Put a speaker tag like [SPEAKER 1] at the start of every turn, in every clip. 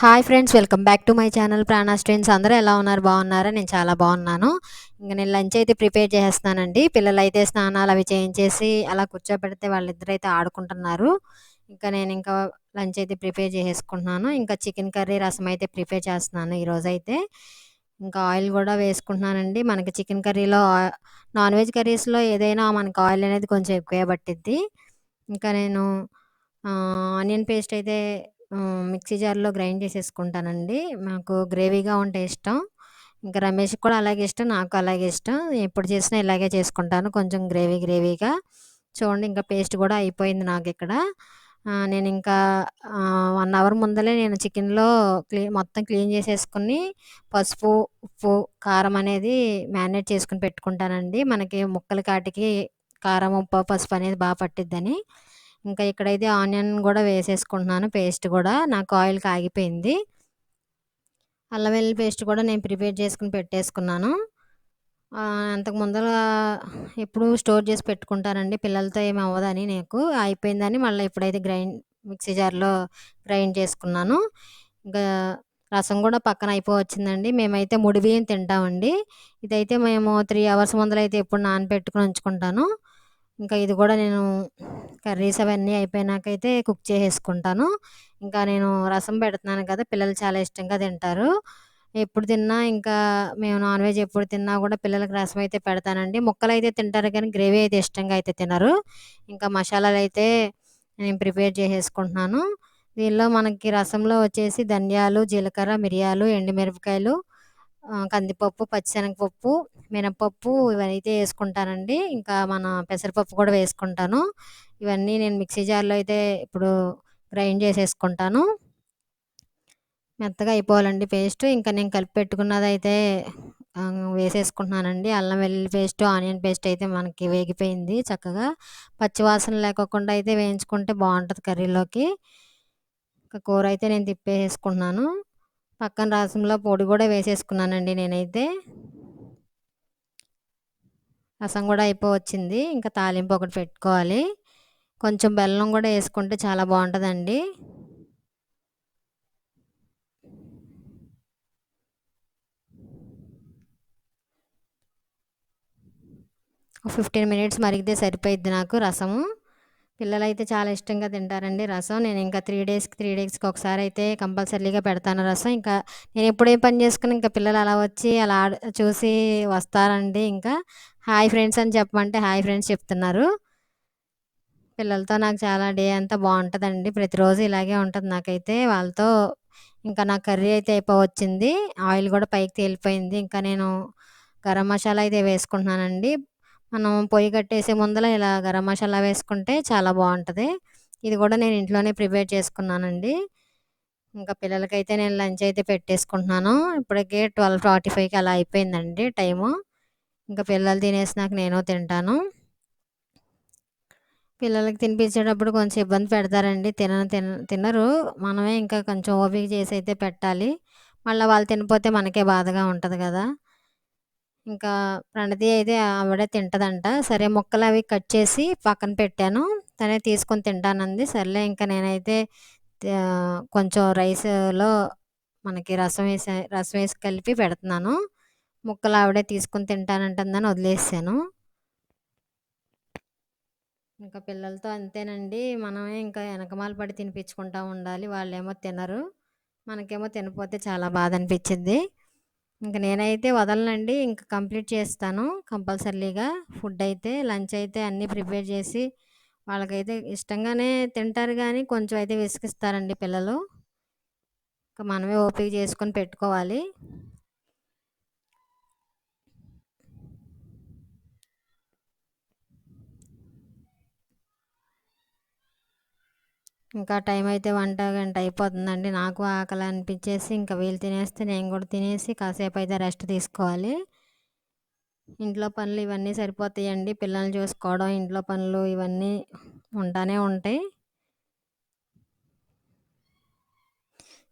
[SPEAKER 1] Hi friends welcome back to my channel Prana trends అందరూ ఎలా ఉన్నారు? బాగున్నారా? నేను చాలా బాగున్నాను. ఇంకా నేను లంచ్ అయితే ప్రిపేర్ చేసేస్తానండి పిల్లలు అయితే స్నానాలు అవి చేయించేసి అలా కూర్చోబెడితే వాళ్ళిద్దరు అయితే ఆడుకుంటున్నారు. ఇంకా నేను ఇంకా లంచ్ అయితే ప్రిపేర్ చేసేసుకుంటున్నాను. ఇంకా చికెన్ కర్రీ రసం అయితే ప్రిపేర్ చేస్తున్నాను ఈరోజు అయితే ఇంకా ఆయిల్ కూడా వేసుకుంటున్నానండి. మనకి చికెన్ కర్రీలో నాన్ వెజ్ కర్రీస్లో ఏదైనా మనకి ఆయిల్ అనేది కొంచెం ఎక్కువే పట్టిద్ది. ఇంకా నేను ఆనియన్ పేస్ట్ అయితే మిక్సీ జార్‌లో గ్రైండ్ చేసేసుకుంటానండి. మాకు గ్రేవీగా ఉంటే ఇష్టం. ఇంకా రమేష్‌కి కూడా అలాగే ఇష్టం. నాకు అలాగే ఇష్టం. ఎప్పుడు చేసినా ఇలాగే చేసుకుంటాను. కొంచెం గ్రేవీ గ్రేవీగా. చూడండి ఇంకా పేస్ట్ కూడా అయిపోయింది నాకు ఇక్కడ నేను ఇంకా వన్ అవర్ ముందలే నేను చికెన్‌లో క్లీ మొత్తం క్లీన్ చేసేసుకొని పసుపు, ఉప్పు, కారం అనేది మ్యారినేట్ చేసుకుని పెట్టుకుంటానండి. మనకి ముక్కలు కాటికి కారం, ఉప్పు, పసుపు అనేది బాగా పట్టిద్దని. ఇంకా ఇక్కడైతే ఆనియన్ కూడా వేసేసుకుంటున్నాను పేస్ట్ కూడా నాకు ఆయిల్ కాగిపోయింది. అల్లం వెల్లుల్లి పేస్ట్ కూడా నేను ప్రిపేర్ చేసుకుని పెట్టేసుకున్నాను. అంతకు ముందర ఎప్పుడు స్టోర్ చేసి పెట్టుకుంటానండి. పిల్లలతో ఏమి అవ్వదని నాకు. అయిపోయిందని మళ్ళీ ఇప్పుడైతే గ్రైండ్ మిక్సీ జార్‌లో గ్రైండ్ చేసుకున్నాను. ఇంకా రసం కూడా పక్కన అయిపోవచ్చిందండి. మేమైతే ముడి బియ్యం తింటామండి. ఇదైతే మేము త్రీ అవర్స్ ముందలైతే ఎప్పుడు నానబెట్టుకుని ఉంచుకుంటాను. ఇంకా ఇది కూడా నేను కర్రీస్ అవన్నీ అయిపోయినాకైతే కుక్ చేసేసుకుంటాను. ఇంకా నేను రసం పెడుతున్నాను కదా! పిల్లలు చాలా ఇష్టంగా తింటారు. ఎప్పుడు తిన్నా ఇంకా మేము నాన్ వెజ్ ఎప్పుడు తిన్నా కూడా పిల్లలకి రసం అయితే పెడతానండి. ముక్కలు అయితే తింటారు కానీ గ్రేవీ అయితే ఇష్టంగా అయితే తినరు. ఇంకా మసాలాలు అయితే నేను ప్రిపేర్ చేసేసుకుంటున్నాను. దీనిలో మనకి రసంలో వచ్చేసి ధనియాలు, జీలకర్ర, మిరియాలు, ఎండుమిరపకాయలు, కందిపప్పు, పచ్చిశనగపప్పు, మినపప్పు ఇవైతే వేసుకుంటానండి ఇంకా మన పెసరపప్పు కూడా వేసుకుంటాను. ఇవన్నీ నేను మిక్సీ జార్‌లో అయితే ఇప్పుడు గ్రైండ్ చేసేసుకుంటాను. మెత్తగా అయిపోవాలండి పేస్ట్. ఇంకా నేను కలిపి పెట్టుకున్నదైతే అయితే వేసేసుకుంటున్నానండి. అల్లం వెల్లుల్లి పేస్ట్, ఆనియన్ పేస్ట్ అయితే మనకి వేగిపోయింది చక్కగా. పచ్చివాసన లేకోకుండా అయితే వేయించుకుంటే బాగుంటుంది కర్రీలోకి. ఇంకా కూర అయితే నేను తిప్పేసేసుకుంటున్నాను. పక్కన రసంలో పొడి కూడా వేసేసుకున్నానండి నేనైతే. రసం కూడా అయిపోవచ్చింది. ఇంకా తాలింపు ఒకటి పెట్టుకోవాలి. కొంచెం బెల్లం కూడా వేసుకుంటే చాలా బాగుంటుందండి ఫిఫ్టీన్ మినిట్స్ మరిగితే సరిపోయిద్ది నాకు రసము. పిల్లలైతే చాలా ఇష్టంగా తింటారండి రసం. నేను ఇంకా త్రీ డేస్‌కి, త్రీ డేస్‌కి ఒకసారి అయితే కంపల్సరీగా పెడతాను రసం. ఇంకా నేను ఎప్పుడు పని చేసుకుని ఇంకా పిల్లలు అలా వచ్చి అలా చూసి వస్తారండి ఇంకా. హాయ్ ఫ్రెండ్స్ అని చెప్పమంటే హాయ్ ఫ్రెండ్స్ చెప్తున్నారు. పిల్లలతో నాకు చాలా డే అంతా బాగుంటుందండి ప్రతిరోజు ఇలాగే ఉంటుంది నాకైతే. వాళ్ళతో ఇంకా నా కర్రీ అయితే అయిపోవచ్చింది. ఆయిల్ కూడా పైకి తేలిపోయింది. ఇంకా నేను గరం మసాలా అయితే వేసుకుంటున్నానండి. మనం పొయ్యి కట్టేసే ముందర ఇలా గరం మసాలా వేసుకుంటే చాలా బాగుంటుంది ఇది కూడా నేను ఇంట్లోనే ప్రిపేర్ చేసుకున్నానండి. ఇంకా పిల్లలకైతే నేను లంచ్ అయితే పెట్టేసుకుంటున్నాను. ఇప్పటికే 12:45కి అలా అయిపోయిందండి టైము. ఇంకా పిల్లలు తినేసినాక నేను తింటాను. పిల్లలకి తినిపించేటప్పుడు కొంచెం ఇబ్బంది పెడతారండి. తిన తిన తినరు. మనమే ఇంకా కొంచెం ఓపిక చేసి అయితే పెట్టాలి. మళ్ళీ వాళ్ళు తినిపోతే మనకే బాధగా ఉంటుంది కదా! ఇంకా ప్రణతి అయితే ఆవిడే తింటదంట. సరే ముక్కలు అవి కట్ చేసి పక్కన పెట్టాను. తనే తీసుకొని తింటానంది. సర్లే ఇంకా నేనైతే కొంచెం రైస్‌లో మనకి రసం వేసి రసం వేసి కలిపి పెడుతున్నాను. ముక్కలు ఆవిడే తీసుకొని తింటానంటుందని వదిలేసాను. ఇంకా పిల్లలతో అంతేనండి. మనమే ఇంకా వెనకమాల పడి తినిపించుకుంటా ఉండాలి. వాళ్ళేమో తినరు. మనకేమో తినపోతే చాలా బాధ అనిపించింది ఇంక నేనైతే వదలనండి. ఇంకా కంప్లీట్ చేస్తాను కంపల్సరీగా ఫుడ్ అయితే. లంచ్ అయితే అన్నీ ప్రిపేర్ చేసి వాళ్ళకైతే ఇష్టంగానే తింటారు కానీ కొంచెం అయితే విసిగిస్తారండి పిల్లలు. ఇంకా మనమే ఓపిక చేసుకొని పెట్టుకోవాలి. ఇంకా టైం అయితే వంట గంట అయిపోతుందండి. నాకు ఆకలి అనిపించేసి ఇంకా వీళ్ళు తినేస్తే నేను కూడా తినేసి కాసేపు అయితే రెస్ట్ తీసుకోవాలి. ఇంట్లో పనులు ఇవన్నీ సరిపోతాయండి. పిల్లల్ని చూసుకోవడం, ఇంట్లో పనులు ఇవన్నీ ఉంటానే ఉంటాయి.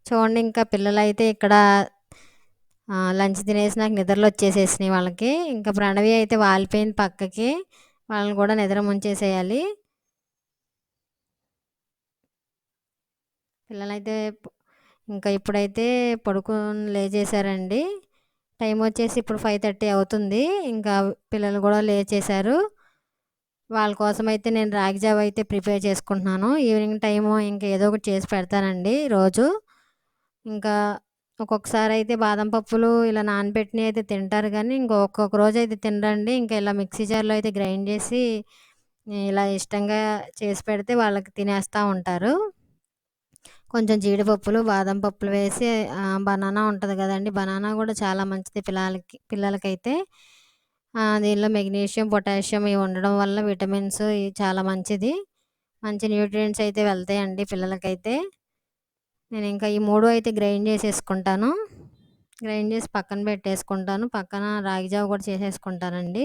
[SPEAKER 1] చూడండి ఇంకా పిల్లలైతే ఇక్కడ లంచ్ తినేసి నాకు నిద్రలు వచ్చేసేసినాయి వాళ్ళకి. ఇంకా ప్రణవి అయితే వాలిపోయింది పక్కకి. వాళ్ళని కూడా నిద్ర ముంచేసేయాలి. పిల్లలైతే ఇంకా ఇప్పుడైతే పడుకొని లేచేశారండి. టైం వచ్చేసి ఇప్పుడు ఫైవ్ థర్టీ అవుతుంది. ఇంకా పిల్లలు కూడా లేచేశారు. వాళ్ళ కోసం అయితే నేను రాగి జావ అయితే ప్రిపేర్ చేసుకుంటున్నాను. ఈవినింగ్ టైము ఇంకా ఏదో ఒకటి చేసి పెడతానండి రోజు. ఇంకా ఒక్కొక్కసారి అయితే బాదం పప్పులు ఇలా నానబెట్టిన అయితే తింటారు కానీ ఇంకా ఒక్కొక్క రోజు అయితే తినరండి. ఇంకా ఇలా మిక్సీ జార్లో అయితే గ్రైండ్ చేసి ఇలా ఇష్టంగా చేసి పెడితే వాళ్ళకి తినేస్తూ ఉంటారు. కొంచెం జీడిపప్పులు బాదం పప్పులు వేసి బనానా ఉంటుంది కదండి. బనానా కూడా చాలా మంచిది పిల్లలకి పిల్లలకైతే. దీనిలో మెగ్నీషియం పొటాషియం ఇవి ఉండడం వల్ల విటమిన్స్ చాలా మంచిది. మంచి న్యూట్రియంట్స్ అయితే వెళ్తాయండి పిల్లలకైతే. నేను ఇంకా ఈ మూడు అయితే గ్రైండ్ చేసేసుకుంటాను. గ్రైండ్ చేసి పక్కన పెట్టేసుకుంటాను. పక్కన రాగిజావ కూడా చేసేసుకుంటానండి.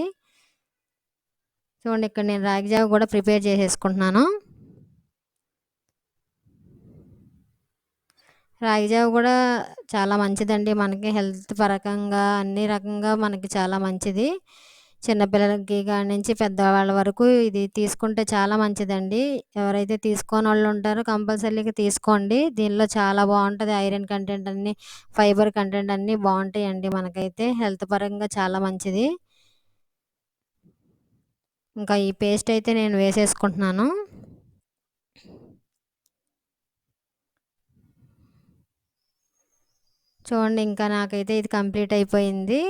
[SPEAKER 1] చూడండి ఇక్కడ నేను రాగిజావ కూడా ప్రిపేర్ చేసేసుకుంటున్నాను. రాగిజావ కూడా చాలా మంచిదండి. మనకి హెల్త్ పరకంగా అన్ని రకంగా మనకి చాలా మంచిది. చిన్నపిల్లలకి కాడి నుంచి పెద్దవాళ్ళ వరకు ఇది తీసుకుంటే చాలా మంచిదండి. ఎవరైతే తీసుకోని వాళ్ళు ఉంటారో కంపల్సరీగా తీసుకోండి. దీనిలో చాలా బాగుంటుంది. ఐరన్ కంటెంట్ అన్నీ ఫైబర్ కంటెంట్ అన్నీ బాగుంటాయండి మనకైతే. హెల్త్ పరంగా చాలా మంచిది. ఇంకా ఈ పేస్ట్ అయితే నేను వేసేసుకుంటున్నాను. చూడండి ఇంకా నాకైతే ఇది కంప్లీట్ అయిపోయింది.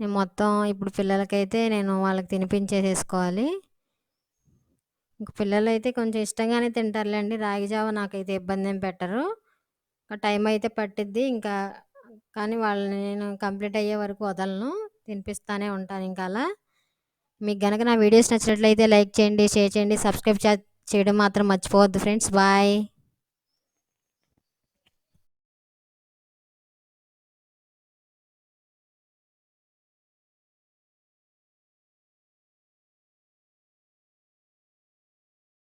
[SPEAKER 1] నేను మొత్తం ఇప్పుడు పిల్లలకైతే నేను వాళ్ళకి తినిపించేసేసుకోవాలి. ఇంక పిల్లలు అయితే కొంచెం ఇష్టంగానే తింటారులేండి. రాగి జావ నాకైతే ఇబ్బంది ఏం పెట్టరు. టైం అయితే పట్టిద్ది. ఇంకా కానీ వాళ్ళని నేను కంప్లీట్ అయ్యే వరకు వదలను. తినిపిస్తూనే ఉంటాను ఇంకా అలా. మీకు కనుక నా వీడియోస్ నచ్చినట్లయితే లైక్ చేయండి షేర్ చేయండి సబ్స్క్రైబ్ చేయడం మాత్రం మర్చిపోవద్దు ఫ్రెండ్స్. బాయ్.